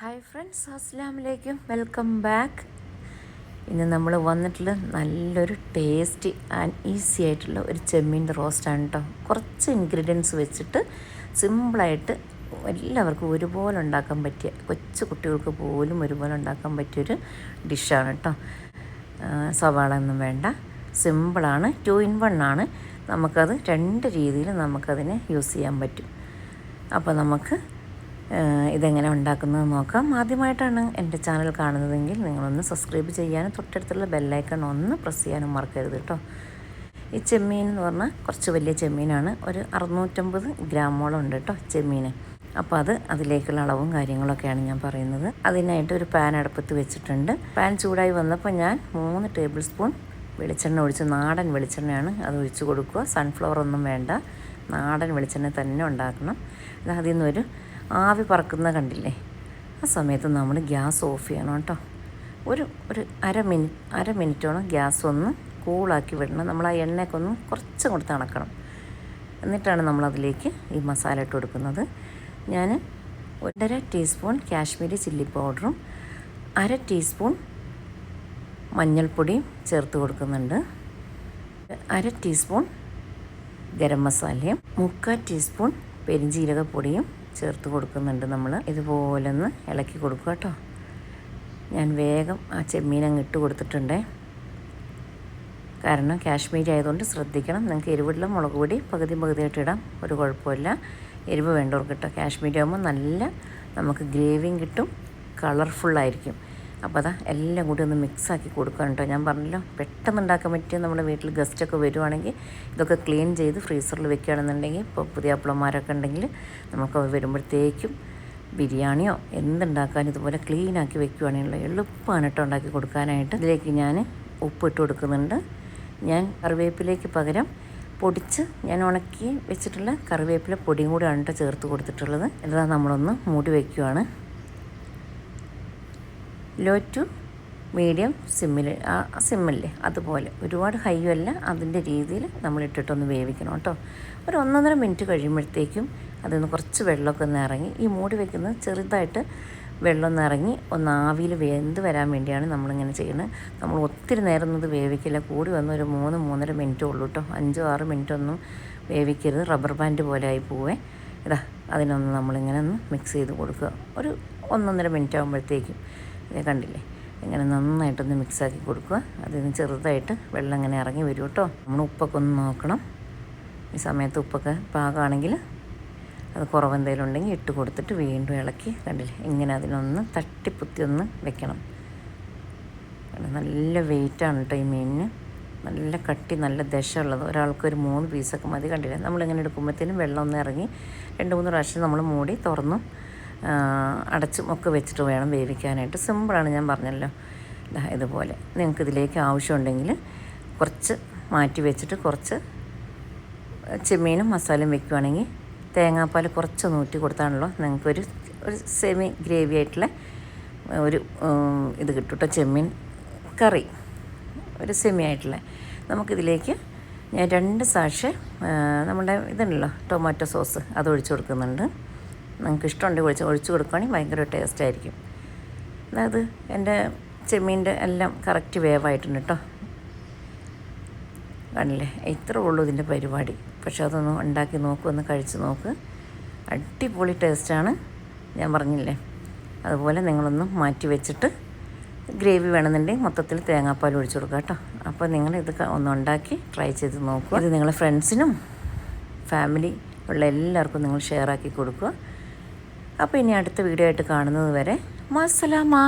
Hi friends അസ്സാം വലൈക്കും welcome back ഇന്ന് നമ്മൾ വന്നിട്ടുള്ള നല്ലൊരു ടേസ്റ്റി ആൻഡ് ഈസി ആയിട്ടുള്ള ഒരു ചെമ്മീന്റെ റോസ്റ്റാണ് കേട്ടോ കുറച്ച് ഇൻഗ്രീഡിയൻസ് വെച്ചിട്ട് സിമ്പിളായിട്ട് എല്ലാവർക്കും ഒരുപോലെ ഉണ്ടാക്കാൻ പറ്റിയ കൊച്ചു കുട്ടികൾക്ക് പോലും ഒരുപോലെ ഉണ്ടാക്കാൻ പറ്റിയൊരു ഡിഷാണ് കേട്ടോ സവാള ഒന്നും വേണ്ട. സിമ്പിളാണ് ടു ഇൻ വൺ ആണ്. നമുക്കത് രണ്ട് രീതിയിൽ നമുക്കതിനെ യൂസ് ചെയ്യാൻ പറ്റും. അപ്പോൾ നമുക്ക് ഇതെങ്ങനെ ഉണ്ടാക്കുന്നത് നോക്കാം. ആദ്യമായിട്ടാണ് എന്റെ ചാനൽ കാണുന്നതെങ്കിൽ നിങ്ങളൊന്ന് സബ്സ്ക്രൈബ് ചെയ്യാനും തൊട്ടടുത്തുള്ള ബെല്ലൈക്കൺ ഒന്ന് പ്രസ് ചെയ്യാനും മറക്കരുത് കേട്ടോ. ഈ ചെമ്മീൻ എന്ന് പറഞ്ഞാൽ കുറച്ച് വലിയ ചെമ്മീനാണ്. ഒരു അറുന്നൂറ്റമ്പത് ഗ്രാമോളം ഉണ്ട് കേട്ടോ ചെമ്മീൻ. അപ്പോൾ അത് അതിലേക്കുള്ള അളവും കാര്യങ്ങളൊക്കെയാണ് ഞാൻ പറയുന്നത്. അതിനായിട്ട് ഒരു പാൻ അടുപ്പത്ത് വെച്ചിട്ടുണ്ട്. പാൻ ചൂടായി വന്നപ്പോൾ ഞാൻ മൂന്ന് ടേബിൾ സ്പൂൺ വെളിച്ചെണ്ണ ഒഴിച്ച് നാടൻ വെളിച്ചെണ്ണയാണ് അത് ഒഴിച്ച് കൊടുക്കുക. സൺഫ്ലവർ ഒന്നും വേണ്ട. നാടൻ വെളിച്ചെണ്ണ തന്നെ ഉണ്ടാക്കണം. അത് അതിൽ നിന്നൊരു ആവി പറക്കുന്ന കണ്ടില്ലേ? ആ സമയത്ത് നമ്മൾ ഗ്യാസ് ഓഫ് ചെയ്യണം കേട്ടോ. ഒരു ഒരു അര മിനിറ്റ് അര മിനിറ്റോളം ഗ്യാസ് ഒന്ന് കൂളാക്കി വിടണം. നമ്മൾ ആ എണ്ണയൊക്കെ ഒന്ന് കുറച്ചും കൂടി തണക്കണം. എന്നിട്ടാണ് നമ്മളതിലേക്ക് ഈ മസാല ഇട്ട് കൊടുക്കുന്നത്. ഞാൻ ഒന്നര ടീസ്പൂൺ കാശ്മീരി ചില്ലി പൗഡറും അര ടീസ്പൂൺ മഞ്ഞൾപ്പൊടിയും ചേർത്ത് കൊടുക്കുന്നുണ്ട്. അര ടീസ്പൂൺ ഗരം മസാലയും മുക്കാൽ ടീസ്പൂൺ പെരിഞ്ജീരകപ്പൊടിയും ചേർത്ത് കൊടുക്കുന്നുണ്ട് നമ്മൾ ഇതുപോലെ ഒന്ന് ഇളക്കി കൊടുക്കുക കേട്ടോ. ഞാൻ വേഗം ആ ചെമ്മീൻ അങ്ങ് ഇട്ട് കൊടുത്തിട്ടുണ്ടേ. കാരണം കാശ്മീരി ആയതുകൊണ്ട് ശ്രദ്ധിക്കണം. നിങ്ങൾക്ക് എരിവുള്ള മുളക് പൊടി പകുതി പകുതിയായിട്ട് ഇടാം. ഒരു കുഴപ്പമില്ല. എരിവ് വേണ്ടവർക്ക് കേട്ടോ കാശ്മീരി ആകുമ്പോൾ നല്ല നമുക്ക് ഗ്രേവിയും കിട്ടും. കളർഫുള്ളായിരിക്കും. അപ്പോൾ അതാ എല്ലാം കൂടി ഒന്ന് മിക്സാക്കി കൊടുക്കണം കേട്ടോ ഞാൻ പറഞ്ഞല്ലോ പെട്ടെന്ന് ഉണ്ടാക്കാൻ പറ്റിയ നമ്മുടെ വീട്ടിൽ ഗസ്റ്റൊക്കെ വരുവാണെങ്കിൽ ഇതൊക്കെ ക്ലീൻ ചെയ്ത് ഫ്രീസറിൽ വെക്കുകയാണെന്നുണ്ടെങ്കിൽ ഇപ്പോൾ പുതിയ അപ്പളന്മാരൊക്കെ ഉണ്ടെങ്കിൽ നമുക്ക് വരുമ്പോഴത്തേക്കും ബിരിയാണിയോ എന്തുണ്ടാക്കാൻ ഇതുപോലെ ക്ലീനാക്കി വെക്കുകയാണെങ്കിൽ എളുപ്പമാണ് കേട്ടോ ഉണ്ടാക്കി കൊടുക്കാനായിട്ട്. ഇതിലേക്ക് ഞാൻ ഉപ്പ് ഇട്ട് കൊടുക്കുന്നുണ്ട്. ഞാൻ കറിവേപ്പിലേക്ക് പകരം പൊടിച്ച് ഞാൻ ഉണക്കി വെച്ചിട്ടുള്ള കറിവേപ്പില പൊടിയും കൂടെയാണ് കേട്ടോ ചേർത്ത് കൊടുത്തിട്ടുള്ളത്. ഇതാ നമ്മളൊന്ന് മൂടി വയ്ക്കുവാണ് ലോ ടു മീഡിയം സിമ്മിൽ ആ സിമ്മില്ലേ അതുപോലെ. ഒരുപാട് ഹൈയും അല്ല അതിന്റെ രീതിയിൽ നമ്മൾ ഇട്ടിട്ടൊന്ന് വേവിക്കണം കേട്ടോ. ഒരു ഒന്നൊന്നര മിനിറ്റ് കഴിയുമ്പോഴത്തേക്കും അതിൽ കുറച്ച് വെള്ളമൊക്കെ ഒന്ന് ഇറങ്ങി ഈ മൂടി വെക്കുന്നത് ചെറുതായിട്ട് വെള്ളം ഒന്ന് ഇറങ്ങി ഒന്ന് ആവിയിൽ വെന്ത് വരാൻ വേണ്ടിയാണ് നമ്മളിങ്ങനെ ചെയ്യുന്നത്. നമ്മൾ ഒത്തിരി നേരം ഇത് വേവിക്കില്ല. കൂടി വന്ന് ഒരു മൂന്ന് മൂന്നര മിനിറ്റ് ഉള്ളൂ കേട്ടോ. അഞ്ചോ ആറ് മിനിറ്റ് ഒന്നും വേവിക്കരുത്. റബ്ബർ ബാൻഡ് പോലെ ആയി പോവേ. ഇതാ അതിനൊന്ന് നമ്മളിങ്ങനെ ഒന്ന് മിക്സ് ചെയ്ത് കൊടുക്കുക. ഒരു ഒന്നൊന്നര മിനിറ്റ് ആകുമ്പോഴത്തേക്കും ഇത് കണ്ടില്ലേ? ഇങ്ങനെ നന്നായിട്ടൊന്ന് മിക്സാക്കി കൊടുക്കുക. അതിന് ചെറുതായിട്ട് വെള്ളം ഇങ്ങനെ ഇറങ്ങി വരും കേട്ടോ. നമ്മൾ ഉപ്പൊക്കെ ഒന്ന് നോക്കണം. ഈ സമയത്ത് ഉപ്പൊക്കെ പാകമാണെങ്കിൽ അത് കുറവെന്തെങ്കിലും ഉണ്ടെങ്കിൽ ഇട്ട് കൊടുത്തിട്ട് വീണ്ടും ഇളക്കി കണ്ടില്ലേ? ഇങ്ങനെ അതിനൊന്ന് തട്ടിപ്പുത്തി ഒന്ന് വെക്കണം. നല്ല വെയിറ്റാണ് കേട്ടോ ഈ മീനിന്. നല്ല കട്ടി നല്ല ദശമുള്ളത് ഒരാൾക്ക് ഒരു മൂന്ന് പീസൊക്കെ മതി കണ്ടില്ലേ? നമ്മളിങ്ങനെ എടുക്കുമ്പോഴത്തേനും വെള്ളം ഒന്ന് ഇറങ്ങി രണ്ട് മൂന്ന് പ്രാവശ്യം നമ്മൾ മൂടി തുറന്നും. അടച്ചും ഒക്കെ വെച്ചിട്ട് വേണം വേവിക്കാനായിട്ട്. സിമ്പിളാണ് ഞാൻ പറഞ്ഞല്ലോ. ഇതുപോലെ. നിങ്ങൾക്ക് ഇതിലേക്ക് ആവശ്യമുണ്ടെങ്കിൽ കുറച്ച് മാറ്റി വെച്ചിട്ട് കുറച്ച് ചെമ്മീനും മസാലയും വെക്കുവാണെങ്കിൽ തേങ്ങാപ്പാൽ കുറച്ച് നൂറ്റി കൊടുത്താണല്ലോ. നിങ്ങൾക്കൊരു ഒരു സെമി ഗ്രേവി ആയിട്ടുള്ള ഒരു ഇത് കേട്ടോ ചെമ്മീൻ കറി. ഒരു സെമി ആയിട്ടുള്ള. നമുക്കിതിലേക്ക് ഞാൻ രണ്ട് സാഷെ നമ്മുടെ ഇതുണ്ടല്ലോ ടൊമാറ്റോ സോസ് അത് ഒഴിച്ചു കൊടുക്കുന്നുണ്ട്. നിങ്ങൾക്ക് ഇഷ്ടമുണ്ടെങ്കിൽ ഒഴിച്ച് ഒഴിച്ച് കൊടുക്കുകയാണെങ്കിൽ ഭയങ്കര ടേസ്റ്റ് ആയിരിക്കും അതായത് എന്റെ ചെമ്മീന്റെ എല്ലാം കറക്റ്റ് വേവായിട്ടുണ്ട് കേട്ടോ. കണ്ടില്ലേ? ഇത്രേ ഉള്ളൂ ഇതിന്റെ പരിപാടി. പക്ഷെ അതൊന്ന് ഉണ്ടാക്കി നോക്കുമെന്ന് ഒന്ന് കഴിച്ച് നോക്ക്. അടിപൊളി ടേസ്റ്റാണ്. ഞാൻ പറഞ്ഞില്ലേ? അതുപോലെ നിങ്ങളൊന്ന് മാറ്റി വെച്ചിട്ട് ഗ്രേവി വേണമെന്നുണ്ടെങ്കിൽ മൊത്തത്തിൽ തേങ്ങാപ്പാൽ ഒഴിച്ചു കൊടുക്കുക കേട്ടോ. അപ്പോൾ നിങ്ങൾ ഇത് ഒന്ന് ഉണ്ടാക്കി ട്രൈ ചെയ്ത് നോക്കുക. ഇത് നിങ്ങളെ ഫ്രണ്ട്സിനും ഫാമിലി ഉള്ള എല്ലാവർക്കും നിങ്ങൾ ഷെയർ ആക്കി കൊടുക്കുക. അപ്പോൾ ഇനി അടുത്ത വീഡിയോ ആയിട്ട് കാണുന്നത് വരെ മസലാമാ.